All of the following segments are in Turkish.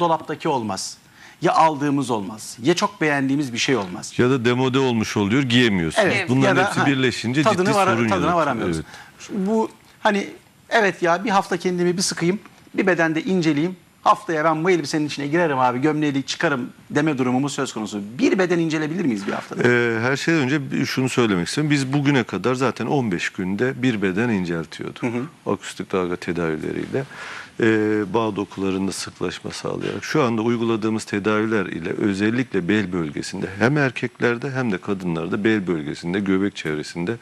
ya dolaptaki olmaz. Ya aldığımız olmaz. Ya çok beğendiğimiz bir şey olmaz. Ya da demode olmuş oluyor giyemiyorsunuz. Evet. Bunların ya da, hepsi ha, birleşince ciddi sorun Tadına yaratıyor. varamıyoruz. Evet. Bu hani evet ya bir hafta kendimi bir sıkayım. Bir bedende inceleyeyim. Haftaya ben bu elbisenin içine girerim abi gömleği çıkarım deme durumumuz söz konusu. Bir beden incelebilir miyiz bir haftada? Ee, her şeyden önce şunu söylemek istiyorum. Biz bugüne kadar zaten 15 günde bir beden inceltiyorduk. Akustik dalga tedavileriyle. Ee, bağ dokularında sıklaşma sağlayarak. Şu anda uyguladığımız tedaviler ile özellikle bel bölgesinde hem erkeklerde hem de kadınlarda bel bölgesinde, göbek çevresinde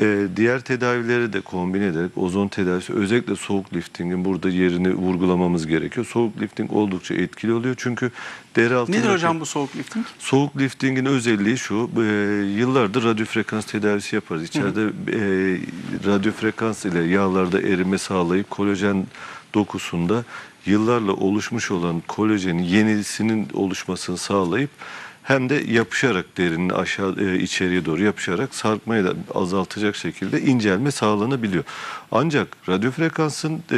e, diğer tedavileri de kombine ederek ozon tedavisi özellikle soğuk liftingin burada yerini vurgulamamız gerekiyor. Soğuk lifting oldukça etkili oluyor çünkü deri altındaki... Nedir hocam bu soğuk lifting? Soğuk liftingin özelliği şu, e, yıllardır radyo frekans tedavisi yaparız. İçeride e, radyo frekans ile yağlarda erime sağlayıp kolajen dokusunda yıllarla oluşmuş olan kolajenin yenisinin oluşmasını sağlayıp hem de yapışarak derinin aşağı e, içeriye doğru yapışarak sarkmayı da azaltacak şekilde incelme sağlanabiliyor. Ancak radyo frekansın e,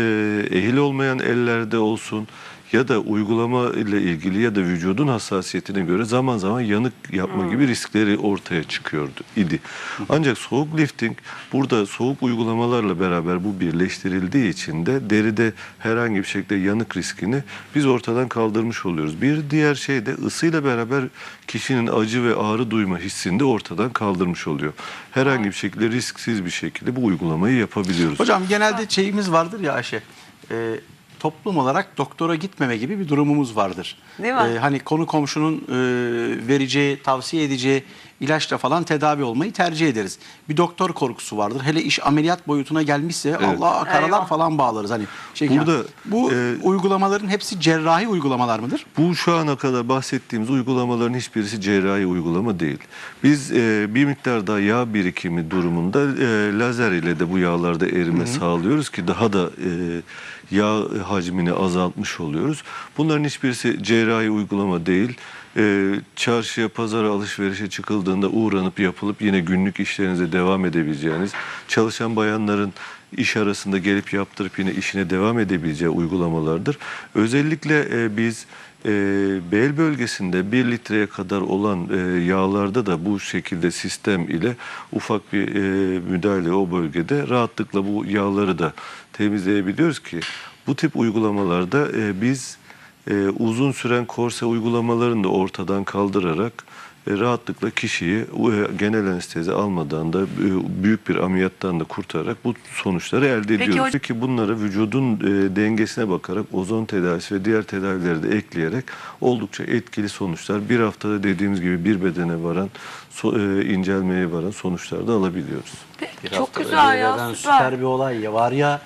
ehil olmayan ellerde olsun ya da uygulama ile ilgili ya da vücudun hassasiyetine göre zaman zaman yanık yapma gibi riskleri ortaya çıkıyordu idi. Ancak soğuk lifting burada soğuk uygulamalarla beraber bu birleştirildiği için de deride herhangi bir şekilde yanık riskini biz ortadan kaldırmış oluyoruz. Bir diğer şey de ısıyla beraber kişinin acı ve ağrı duyma hissini de ortadan kaldırmış oluyor. Herhangi bir şekilde risksiz bir şekilde bu uygulamayı yapabiliyoruz. Hocam genelde şeyimiz vardır ya Ayşe. e, toplum olarak doktora gitmeme gibi bir durumumuz vardır. Değil mi? E, hani konu komşunun e, vereceği, tavsiye edeceği ilaçla falan tedavi olmayı tercih ederiz. Bir doktor korkusu vardır. Hele iş ameliyat boyutuna gelmişse Allah karalar Eyvah. falan bağlarız. Hani şey Burada, bu e, uygulamaların hepsi cerrahi uylamalar mıdır? Bu şu ana kadar bahsettiğimiz uygulamaların hiçbirisi cerrahi uygulama değil. Biz e, bir miktar daha yağ birikimi durumunda e, lazer ile de bu yağlarda erime sağlıyoruz ki daha da e, yağ hacmini azaltmış oluyoruz. Bunların hiçbirisi cerrahi uygulama değil. E, çarşıya, pazara, alışverişe çıkıldığında uğranıp yapılıp yine günlük işlerinize devam edebileceğiniz, çalışan bayanların iş arasında gelip yaptırıp yine işine devam edebileceği uygulamalardır. Özellikle e, biz e, bel bölgesinde 1 litreye kadar olan e, yağlarda da bu şekilde sistem ile ufak bir e, müdahale o bölgede rahatlıkla bu yağları da temizleyebiliyoruz ki bu tip uygulamalarda e, biz e, uzun süren korse uygulamalarını da ortadan kaldırarak e, rahatlıkla kişiyi genel anestezi almadan da e, büyük bir ameliyattan da kurtararak bu sonuçları elde ediyoruz. hocam- Peki bunları vücudun e, dengesine bakarak ozon tedavisi ve diğer tedavileri de ekleyerek oldukça etkili sonuçlar bir haftada dediğimiz gibi bir bedene varan so- e, incelmeye varan sonuçlar da alabiliyoruz. Peki, çok güzel ya süper. süper bir olay ya var ya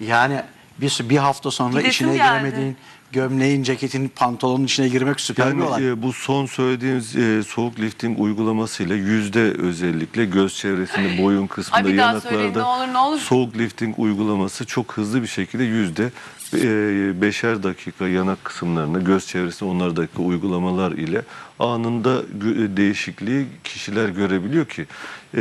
yani bir, bir hafta sonra Gidesim işine geldi. giremediğin gömleğin, ceketin, pantolonun içine girmek süper bir olay. Yani e, bu son söylediğimiz e, soğuk lifting uygulamasıyla yüzde özellikle göz çevresinde, boyun kısmında, Ay daha söyleyin, yanaklarda ne olur, ne olur. soğuk lifting uygulaması çok hızlı bir şekilde yüzde e, beşer dakika yanak kısımlarına, göz çevresinde onlar dakika uygulamalar ile anında gö- değişikliği kişiler görebiliyor ki e,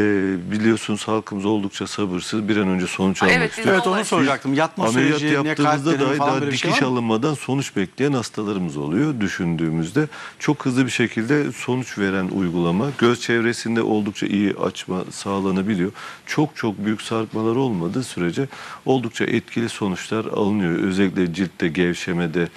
biliyorsunuz halkımız oldukça sabırsız bir an önce sonuç almak Evet, istiyor. Evet onu soracaktım. Yatma Ameliyat süreci, yaptığımızda dahi daha şey dikiş mı? alınmadan sonuç bekleyen hastalarımız oluyor düşündüğümüzde. Çok hızlı bir şekilde sonuç veren uygulama. Göz çevresinde oldukça iyi açma sağlanabiliyor. Çok çok büyük sarkmalar olmadığı sürece oldukça etkili sonuçlar alınıyor. Özellikle ciltte gevşemede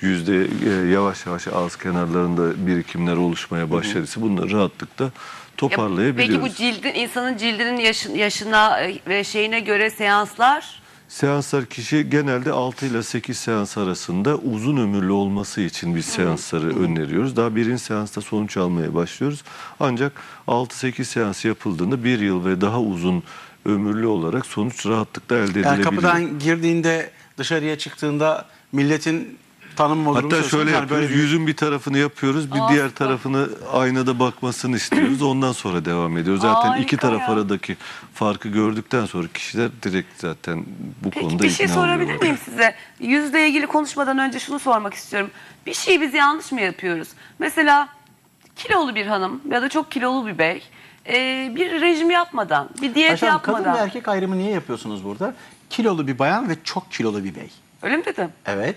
yüzde e, yavaş yavaş ağız kenarlarında birikimler oluşmaya başladıysa bunları rahatlıkla Ya, toparlayabiliyoruz. Peki bu cildin insanın cildinin yaşın, yaşına e, ve şeyine göre seanslar Seanslar kişi genelde 6 ile 8 seans arasında uzun ömürlü olması için biz seansları öneriyoruz. Daha birinci seansta sonuç almaya başlıyoruz. Ancak 6-8 seans yapıldığında bir yıl ve daha uzun ömürlü olarak sonuç rahatlıkla elde Yani edilebiliyor. kapıdan girdiğinde dışarıya çıktığında milletin tanınma durumu Hatta şöyle. Yani yapıyoruz. böyle Yüzün bir tarafını yapıyoruz. Bir Aa, diğer tarafını aynada bakmasını istiyoruz. Ondan sonra devam ediyoruz. Zaten iki Harika taraf ya. aradaki farkı gördükten sonra kişiler direkt zaten bu Peki konuda bir şey sorabilir miyim size? Yüzle ilgili konuşmadan önce şunu sormak istiyorum. Bir şeyi biz yanlış mı yapıyoruz? Mesela kilolu bir hanım ya da çok kilolu bir bey e, bir rejim yapmadan, bir diyet Ayşe Hanım, kadın yapmadan. ve erkek ayrımı niye yapıyorsunuz burada? Kilolu bir bayan ve çok kilolu bir bey. Öyle mi dedim? Evet.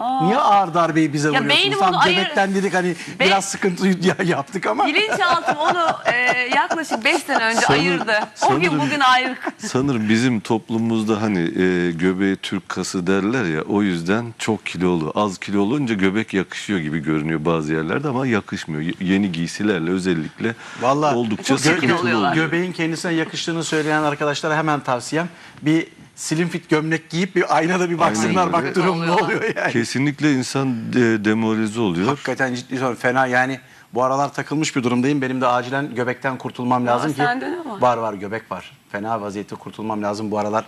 Niye ağır darbeyi bize Ya vuruyorsunuz? beynim Tamam onu ayır- göbekten dedik hani Be- biraz sıkıntı ya- yaptık ama. Bilinçaltım onu e, yaklaşık 5 sene önce Sanırım- ayırdı. O gün sanırım- bugün ayrık. Sanırım bizim toplumumuzda hani e, göbeğe Türk kası derler ya o yüzden çok kilolu. Az kilo olunca göbek yakışıyor gibi görünüyor bazı yerlerde ama yakışmıyor. Y- Yeni giysilerle özellikle Vallahi oldukça Çok çirkin sıkıntılı oluyorlar. oluyor. Göbeğin kendisine yakıştığını söyleyen arkadaşlara hemen tavsiyem bir slim fit gömlek giyip bir aynada bir baksınlar bak durum ne Oluyor. yani. Kesinlikle insan de, demoralize oluyor. Hakikaten ciddi sorun fena yani bu aralar takılmış bir durumdayım. Benim de acilen göbekten kurtulmam lazım ki. var? Var var göbek var. Fena vaziyette kurtulmam lazım bu aralar.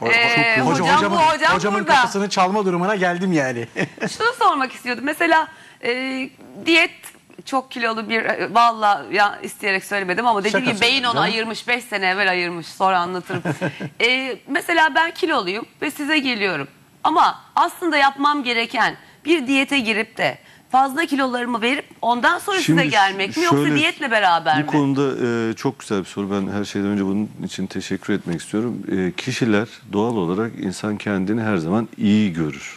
Ho- Ee, ho- hocam bu, hocamın, hocam hocamın burada. kapısını çalma durumuna geldim yani. Şunu sormak istiyordum. Mesela e, diyet çok kilolu bir e, valla ya isteyerek söylemedim ama dediğim Şaka gibi beyin onu canım. ayırmış 5 sene evvel ayırmış sonra anlatırım. E, mesela ben kiloluyum ve size geliyorum ama aslında yapmam gereken bir diyete girip de fazla kilolarımı verip ondan sonra size Şimdi gelmek mi yoksa şöyle- diyetle beraber Bu mi? konuda e, çok güzel bir soru. Ben her şeyden önce bunun için teşekkür etmek istiyorum. E, kişiler doğal olarak insan kendini her zaman iyi görür.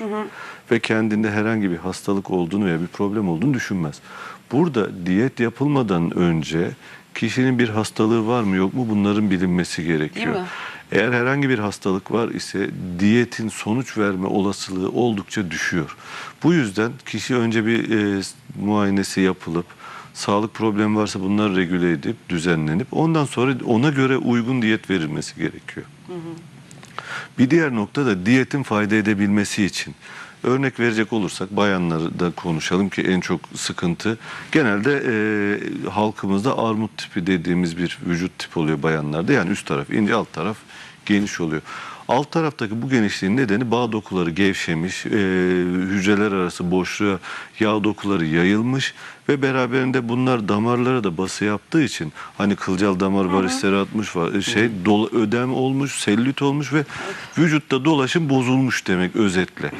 Ve kendinde herhangi bir hastalık olduğunu veya bir problem olduğunu düşünmez. Burada diyet yapılmadan önce kişinin bir hastalığı var mı yok mu bunların bilinmesi gerekiyor. mi? Eğer herhangi bir hastalık var ise diyetin sonuç verme olasılığı oldukça düşüyor. Bu yüzden kişi önce bir e, muayenesi yapılıp sağlık problemi varsa bunlar regüle edip düzenlenip ondan sonra ona göre uygun diyet verilmesi gerekiyor. Bir diğer nokta da diyetin fayda edebilmesi için. Örnek verecek olursak bayanları da konuşalım ki en çok sıkıntı genelde e, halkımızda armut tipi dediğimiz bir vücut tipi oluyor bayanlarda. Yani üst taraf ince alt taraf geniş oluyor. Alt taraftaki bu genişliğin nedeni bağ dokuları gevşemiş, e, hücreler arası boşluğa yağ dokuları yayılmış ve beraberinde bunlar damarlara da bası yaptığı için hani kılcal damar varisleri atmış var, e, şey dolu, ödem olmuş, sellüt olmuş ve vücutta dolaşım bozulmuş demek özetle.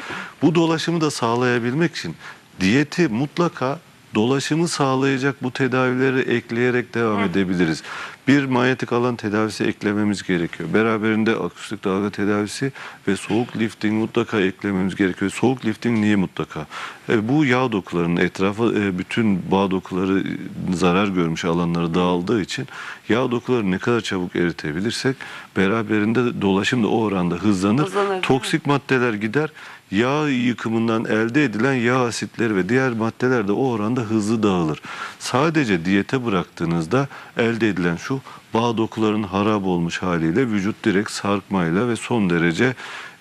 Bu dolaşımı da sağlayabilmek için diyeti mutlaka dolaşımı sağlayacak bu tedavileri ekleyerek devam edebiliriz. Bir manyetik alan tedavisi eklememiz gerekiyor. Beraberinde akustik dalga tedavisi ve soğuk lifting mutlaka eklememiz gerekiyor. Soğuk lifting niye mutlaka? E, bu yağ dokularının etrafa e, bütün bağ dokuları e, zarar görmüş alanlara dağıldığı için yağ dokuları ne kadar çabuk eritebilirsek beraberinde dolaşım da o oranda hızlanır. Hızlanır. Toksik maddeler gider. Yağ yıkımından elde edilen yağ asitleri ve diğer maddeler de o oranda hızlı dağılır. Sadece diyete bıraktığınızda elde edilen şu bağ dokuların harap olmuş haliyle vücut direkt sarkmayla ve son derece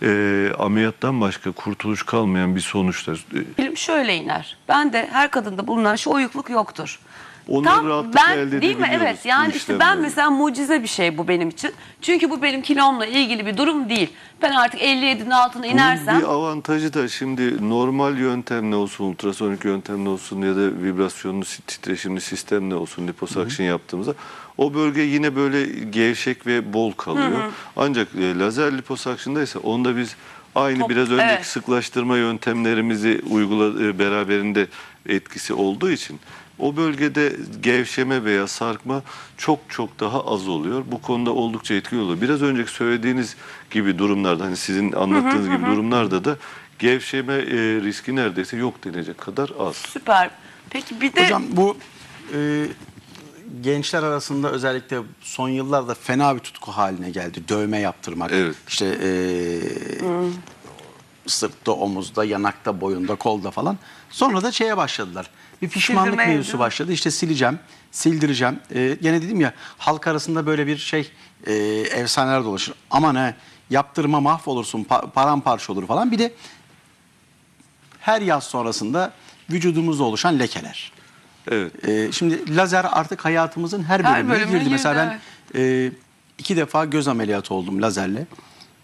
e, ameliyattan başka kurtuluş kalmayan bir sonuçta. E, Bilim şöyle iner. Ben de her kadında bulunan şu oyukluk yoktur. Onları rahatlıkla elde değil mi? edebiliyoruz Evet. bu Yani işte ben mesela mucize bir şey bu benim için. Çünkü bu benim kilomla ilgili bir durum değil. Ben artık 57'nin altına inersem Bunun bir avantajı da şimdi normal yöntemle olsun, ultrasonik yöntemle olsun ya da vibrasyonlu titreşimli sistemle olsun liposuction yaptığımızda o bölge yine böyle gevşek ve bol kalıyor. Ancak e, lazer liposuction'da ise onda biz aynı Top- biraz önceki evet. sıklaştırma yöntemlerimizi uygula e, beraberinde etkisi olduğu için o bölgede gevşeme veya sarkma çok çok daha az oluyor. Bu konuda oldukça etkili oluyor. Biraz önceki söylediğiniz gibi durumlarda hani sizin anlattığınız gibi durumlarda da gevşeme e, riski neredeyse yok denecek kadar az. süper. Peki bir de Hocam bu e, gençler arasında özellikle son yıllarda fena bir tutku haline geldi. Dövme yaptırmak. Evet. İşte e, sırtta, omuzda, yanakta, boyunda, kolda falan. Sonra da şeye başladılar. Bir pişmanlık Sildirmeye, değil mevzusu mi? başladı. İşte sileceğim, sildireceğim. E, gene dedim ya halk arasında böyle bir şey e, efsaneler dolaşır. Aman ne yaptırma mahvolursun, pa- paramparça olur falan. Bir de her yaz sonrasında vücudumuzda oluşan lekeler. Evet. Ee, şimdi lazer artık hayatımızın her Her bölümüne bölümüne girdi. girdi, Mesela ben e, iki defa göz ameliyatı oldum lazerle.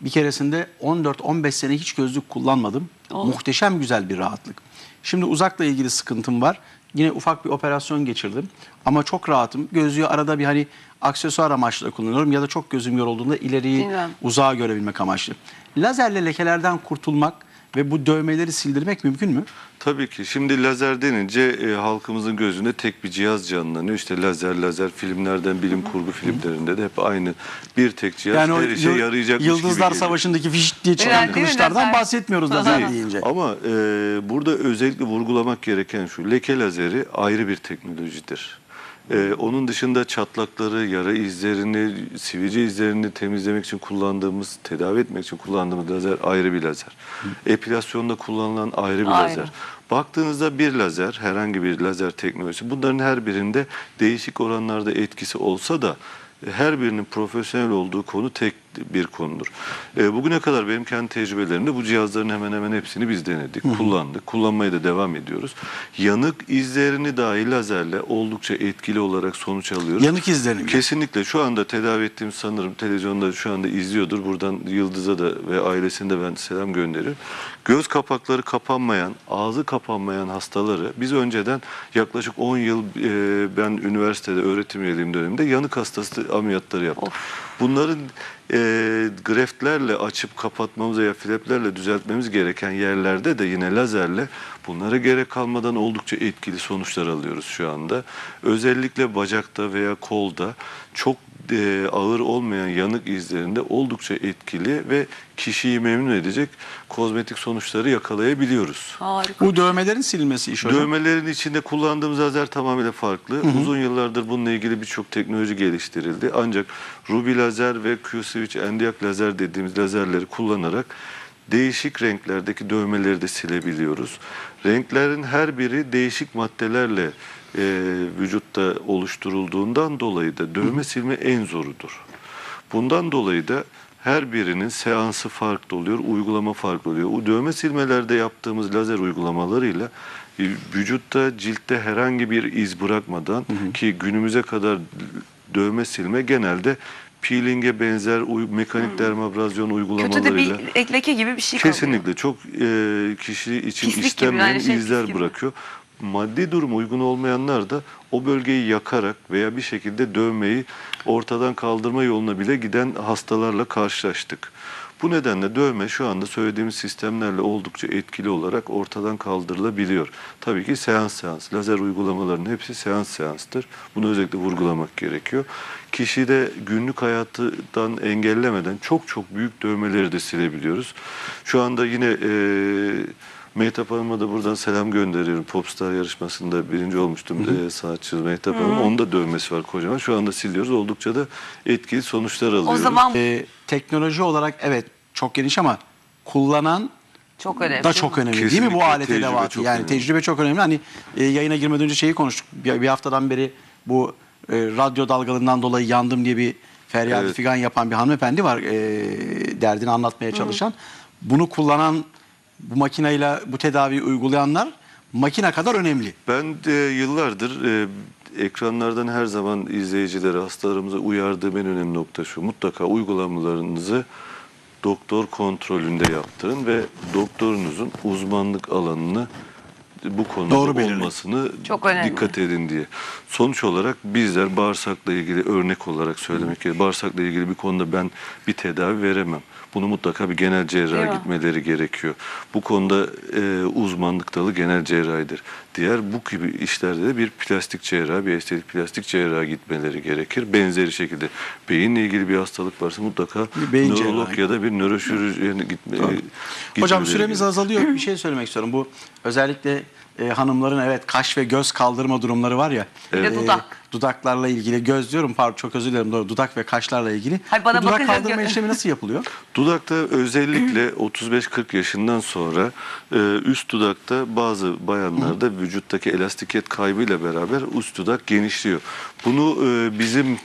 Bir keresinde 14-15 sene hiç gözlük kullanmadım. Oh. Muhteşem güzel bir rahatlık. Şimdi uzakla ilgili sıkıntım var. Yine ufak bir operasyon geçirdim. Ama çok rahatım. Gözlüğü arada bir hani aksesuar amaçlı kullanıyorum ya da çok gözüm yorulduğunda ileriyi uzağa görebilmek amaçlı. Lazerle lekelerden kurtulmak ve bu dövmeleri sildirmek mümkün mü? Tabii ki. Şimdi lazer denince e, halkımızın gözünde tek bir cihaz canlanıyor. İşte lazer lazer filmlerden bilim kurgu filmlerinde de hep aynı bir tek cihaz Yani her işe gibi Yıldızlar geliyor. Savaşı'ndaki fiş diye çıkan değil mi? kılıçlardan Lazer. bahsetmiyoruz lazer Değil. deyince. Ama e, burada özellikle vurgulamak gereken şu. Leke lazeri ayrı bir teknolojidir. E, onun dışında çatlakları, yara izlerini, sivilce izlerini temizlemek için kullandığımız, tedavi etmek için kullandığımız lazer ayrı bir lazer. Epilasyonda kullanılan ayrı bir Ayrı. lazer. Baktığınızda bir lazer, herhangi bir lazer teknolojisi bunların her birinde değişik oranlarda etkisi olsa da her birinin profesyonel olduğu konu tek bir konudur. E, bugüne kadar benim kendi tecrübelerimde bu cihazların hemen hemen hepsini biz denedik, kullandık, kullanmaya da devam ediyoruz. Yanık izlerini dahi lazerle oldukça etkili olarak sonuç alıyoruz. Yanık izlerini mi? Kesinlikle şu anda tedavi ettiğim sanırım televizyonda şu anda izliyordur. Buradan Yıldız'a da ve ailesine de ben selam gönderirim. Göz kapakları kapanmayan, ağzı kapanmayan hastaları biz önceden yaklaşık 10 yıl e, ben üniversitede öğretim üyeliğim döneminde yanık hastası ameliyatları yaptım. Bunların e, greftlerle açıp kapatmamız veya fleplerle düzeltmemiz gereken yerlerde de yine lazerle bunlara gerek kalmadan oldukça etkili sonuçlar alıyoruz şu anda. Özellikle bacakta veya kolda çok e, ağır olmayan yanık izlerinde oldukça etkili ve kişiyi memnun edecek kozmetik sonuçları yakalayabiliyoruz. Harika. Bu dövmelerin silinmesi iş hocam. Dövmelerin içinde kullandığımız lazer tamamıyla farklı. Uzun yıllardır bununla ilgili birçok teknoloji geliştirildi. Ancak Ruby lazer ve Q-Switch endiyak lazer dediğimiz lazerleri kullanarak değişik renklerdeki dövmeleri de silebiliyoruz. Renklerin her biri değişik maddelerle e, vücutta oluşturulduğundan dolayı da dövme silme en zorudur. Bundan dolayı da her birinin seansı farklı oluyor, uygulama farklı oluyor. O dövme silmelerde yaptığımız lazer uygulamalarıyla e, vücutta ciltte herhangi bir iz bırakmadan ki günümüze kadar dövme silme genelde peeling'e benzer mekanik dermabrazyon Kötü de uygulamalarıyla bir ek- leke gibi bir şey kalıyor. Kesinlikle çok e, kişi için Pislik gibi, istenmeyen yani şey izler gibi. bırakıyor. Maddi durum uygun olmayanlar da o bölgeyi yakarak veya bir şekilde dövmeyi ortadan kaldırma yoluna bile giden hastalarla karşılaştık. Bu nedenle dövme şu anda söylediğimiz sistemlerle oldukça etkili olarak ortadan kaldırılabiliyor. Tabii ki seans seans. Lazer uygulamalarının hepsi seans seanstır. Bunu özellikle vurgulamak gerekiyor. Kişi de günlük hayatından engellemeden çok çok büyük dövmeleri de silebiliyoruz. Şu anda yine e, Mehtap Hanım'a da buradan selam gönderiyorum. Popstar yarışmasında birinci olmuştum e, sanatçı Mehtap Hanım. Onun da dövmesi var kocaman. Şu anda siliyoruz. Oldukça da etkili sonuçlar alıyoruz. O zaman Ee, teknoloji olarak evet çok geniş ama kullanan çok önemli. da çok önemli değil mi Kesinlikle, bu alet tecrübe edevatı? çok Yani önemli. tecrübe çok önemli. Hani e, yayına girmeden önce şeyi konuştuk. Bir, bir haftadan beri bu e, radyo dalgalarından dolayı yandım diye bir feryat Evet. figan yapan bir hanımefendi var. E, derdini anlatmaya çalışan. Bunu kullanan bu makineyle bu tedaviyi uygulayanlar makine kadar önemli. Ben de yıllardır e, ekranlardan her zaman izleyicilere, hastalarımıza uyardığım en önemli nokta şu. Mutlaka uygulamalarınızı doktor kontrolünde yaptırın ve doktorunuzun uzmanlık alanını bu konuda Doğru olmasını Çok önemli. dikkat edin diye. Sonuç olarak bizler bağırsakla ilgili örnek olarak söylemek gerekir. Bağırsakla ilgili bir konuda ben bir tedavi veremem. Bunu mutlaka bir genel cerraha gitmeleri gerekiyor. Bu konuda e, uzmanlık dalı genel cerrahidir. Diğer bu gibi işlerde de bir plastik cerrah, bir estetik plastik cerraha gitmeleri gerekir. Benzeri şekilde beyinle ilgili bir hastalık varsa mutlaka Bir beyin nörolog ya da bir nöroşirurjene gitme, Hocam gitmeleri süremiz gerekir. azalıyor. Bir şey söylemek istiyorum. Bu özellikle e, hanımların evet kaş ve göz kaldırma durumları var ya. De E, dudak. dudaklarla ilgili göz diyorum pardon çok özür dilerim doğru dudak ve kaşlarla ilgili. Hayır, bana Bu dudak bakınca kaldırma işlemi nasıl yapılıyor? Dudakta özellikle 35-40 yaşından sonra e, üst dudakta bazı bayanlarda vücuttaki elastikiyet kaybıyla beraber üst dudak genişliyor. Bunu e, bizim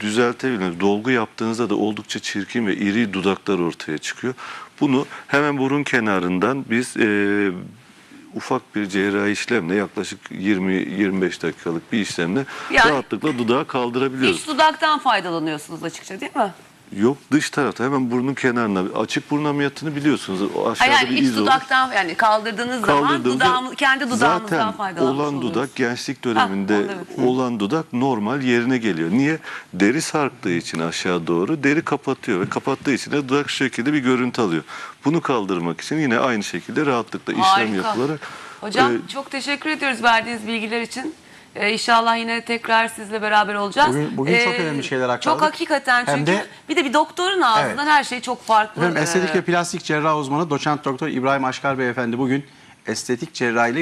düzeltebiliriz. Dolgu yaptığınızda da oldukça çirkin ve iri dudaklar ortaya çıkıyor. Bunu hemen burun kenarından biz e, ufak bir cerrahi işlemle yaklaşık 20-25 dakikalık bir işlemle Yani- rahatlıkla dudağı kaldırabiliyoruz. İç dudaktan faydalanıyorsunuz açıkça değil mi? Yok dış tarafta hemen burnun kenarına. Açık burun ameliyatını biliyorsunuz. Aşağıda yani bir iç iz olur. dudaktan yani kaldırdığınız zaman Kaldırdığımızda kendi dudağımızdan zaten faydalanmış olan oluyoruz. dudak gençlik döneminde onda evet. olan dudak normal yerine geliyor. Niye? Deri sarktığı için aşağı doğru deri kapatıyor ve kapattığı için de dudak şu şekilde bir görüntü alıyor. Bunu kaldırmak için yine aynı şekilde rahatlıkla işlem Harika. yapılarak Hocam e, çok teşekkür ediyoruz verdiğiniz bilgiler için. Ee, inşallah yine tekrar sizle beraber olacağız. Bugün- bugün çok önemli şeyler aktardık. Çok hakikaten çünkü Hem de- bir de bir doktorun ağzından Evet. her şey çok farklı. Efendim, estetik Ee, ve plastik cerrah uzmanı doçent doktor İbrahim Aşkar Beyefendi bugün estetik cerrahi ile